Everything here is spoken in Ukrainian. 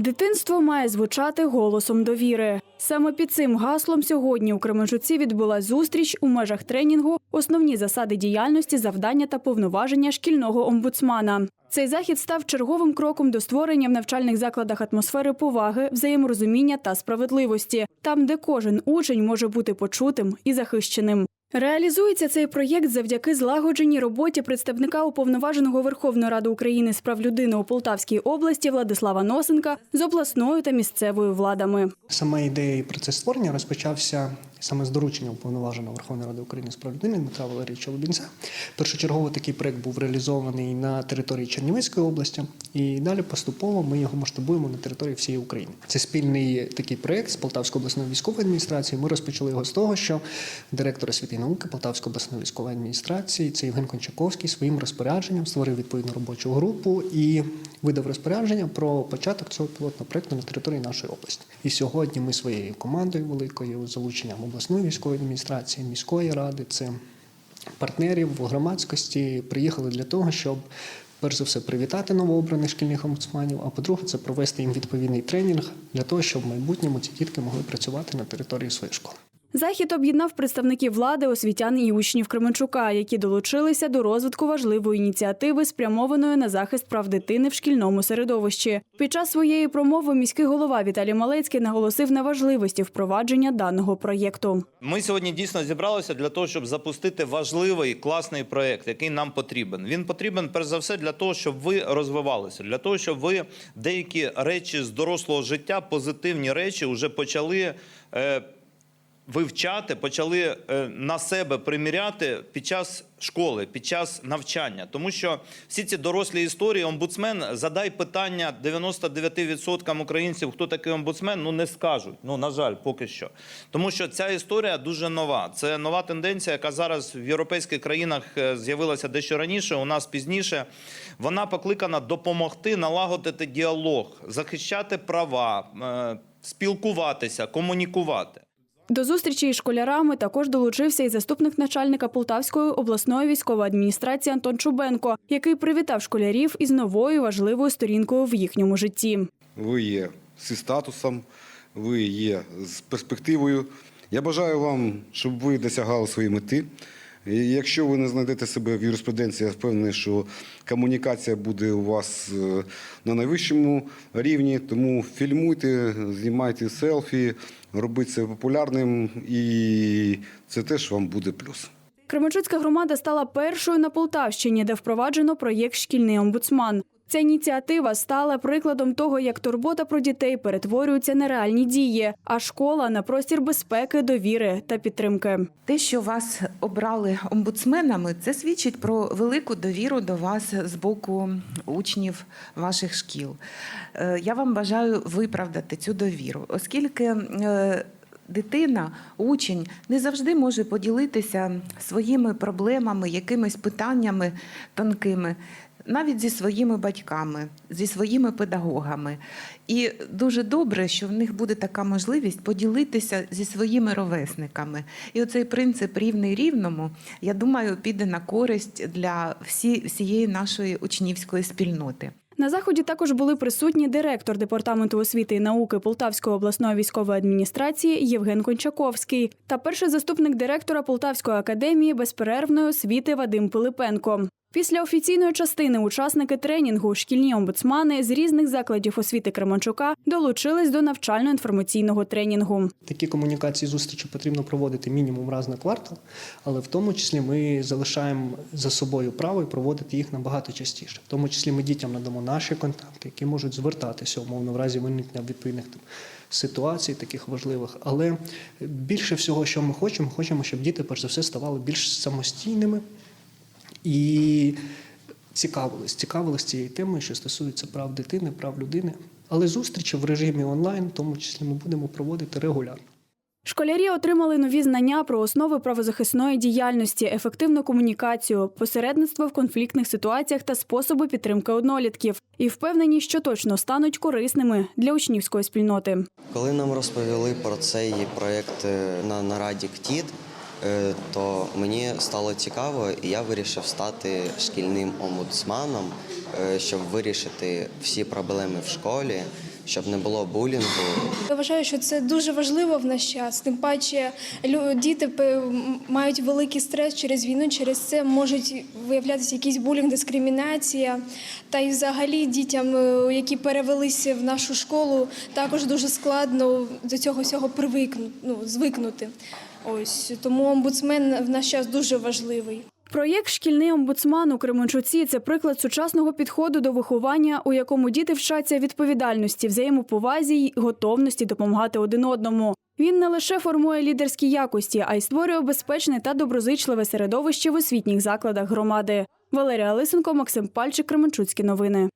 Дитинство має звучати голосом довіри. Саме під цим гаслом сьогодні у Кременчуці відбулась зустріч у межах тренінгу Основні засади діяльності, завдання та повноваження шкільного омбудсмана. Цей захід став черговим кроком до створення в навчальних закладах атмосфери поваги, взаєморозуміння та справедливості, там, де кожен учень може бути почутим і захищеним. Реалізується цей проєкт завдяки злагодженій роботі представника уповноваженого Верховної Ради України з прав людини у Полтавській області Владислава Носенка з обласною та місцевою владами. Сама ідея і процес створення розпочався саме з доручення уповноваженого Верховної Ради України з прав людини Дмитра Валерійовича Лубінця. Першочергово такий проект був реалізований на території Чернівецької області, і далі поступово ми його масштабуємо на території всієї України. Це спільний такий проект з Полтавською обласною військовою адміністрацією. Ми розпочали його з того, що директор освіти і науки Полтавської обласної військової адміністрації, це Євген Кончаковський, своїм розпорядженням створив відповідну робочу групу і видав розпорядження про початок цього пілотного проекту на території нашої області. І сьогодні ми своєю командою великою залученням обласної військової адміністрації, міської ради, це партнерів громадськості приїхали для того, щоб перш за все привітати новообраних шкільних омбудсманів, а по-друге, це провести їм відповідний тренінг для того, щоб в майбутньому ці дітки могли працювати на території своєї школи. Захід об'єднав представників влади, освітян і учнів Кременчука, які долучилися до розвитку важливої ініціативи, спрямованої на захист прав дитини в шкільному середовищі. Під час своєї промови міський голова Віталій Малецький наголосив на важливості впровадження даного проєкту. Ми сьогодні дійсно зібралися для того, щоб запустити важливий класний проект, який нам потрібен. Він потрібен перш за все для того, щоб ви розвивалися, для того, щоб ви деякі речі з дорослого життя, позитивні речі, вже почали. Е, Вивчати почали е, на себе приміряти під час школи, під час навчання, тому що всі ці дорослі історії, омбудсмен задай питання 99% українців, хто такий омбудсмен, ну не скажуть. Ну на жаль, поки що. Тому що ця історія дуже нова. Це нова тенденція, яка зараз в європейських країнах е, з'явилася дещо раніше. У нас пізніше. Вона покликана допомогти налагодити діалог, захищати права, е, спілкуватися, комунікувати. До зустрічі із школярами також долучився і заступник начальника Полтавської обласної військової адміністрації Антон Чубенко, який привітав школярів із новою важливою сторінкою в їхньому житті. ви є зі статусом, ви є з перспективою. Я бажаю вам, щоб ви досягали своєї мети. І Якщо ви не знайдете себе в юриспруденції, я впевнений, що комунікація буде у вас е, на найвищому рівні. Тому фільмуйте, знімайте селфі, робіть це популярним, і це теж вам буде плюс. Кременчуцька громада стала першою на Полтавщині, де впроваджено проєкт Шкільний омбудсман. Ця ініціатива стала прикладом того, як турбота про дітей перетворюється на реальні дії, а школа на простір безпеки, довіри та підтримки. Те, що вас обрали омбудсменами, це свідчить про велику довіру до вас з боку учнів ваших шкіл. Е, Я вам бажаю виправдати цю довіру, оскільки. е, Дитина, учень не завжди може поділитися своїми проблемами, якимись питаннями тонкими, навіть зі своїми батьками, зі своїми педагогами. І дуже добре, що в них буде така можливість поділитися зі своїми ровесниками. І оцей принцип рівний рівному, я думаю, піде на користь для всі, всієї нашої учнівської спільноти. На заході також були присутні директор департаменту освіти і науки Полтавської обласної військової адміністрації Євген Кончаковський та перший заступник директора Полтавської академії безперервної освіти Вадим Пилипенко. Після офіційної частини учасники тренінгу шкільні омбудсмани з різних закладів освіти Кременчука долучились до навчально-інформаційного тренінгу. Такі комунікації зустрічі потрібно проводити мінімум раз на квартал, але в тому числі ми залишаємо за собою право і проводити їх набагато частіше. В тому числі ми дітям надамо наші контакти, які можуть звертатися умовно в разі виникнення відповідних там ситуацій, таких важливих. Але більше всього, що ми хочемо, хочемо, щоб діти, перш за все, ставали більш самостійними і цікавились, цікавились цією темою, що стосується прав дитини, прав людини. Але зустрічі в режимі онлайн, в тому числі, ми будемо проводити регулярно. Школярі отримали нові знання про основи правозахисної діяльності, ефективну комунікацію, посередництво в конфліктних ситуаціях та способи підтримки однолітків, і впевнені, що точно стануть корисними для учнівської спільноти. Коли нам розповіли про цей проєкт е, на нараді КТІД, то мені стало цікаво, і я вирішив стати шкільним омбудсманом, е, щоб вирішити всі проблеми в школі, щоб не було булінгу. Я вважаю, що це дуже важливо в наш час. Тим паче діти мають великий стрес через війну, через це можуть виявлятися якийсь булінг, дискримінація. Та й взагалі дітям, е, які перевелися в нашу школу, також дуже складно до цього всього привикнути, ну, звикнути. Ось тому омбудсмен в наш час дуже важливий. Проєкт Шкільний омбудсман у Кременчуці це приклад сучасного підходу до виховання, у якому діти вчаться відповідальності, взаємоповазі й готовності допомагати один одному. Він не лише формує лідерські якості, а й створює безпечне та доброзичливе середовище в освітніх закладах громади. Валерія Лисенко, Максим Пальчик, Кременчуцькі новини.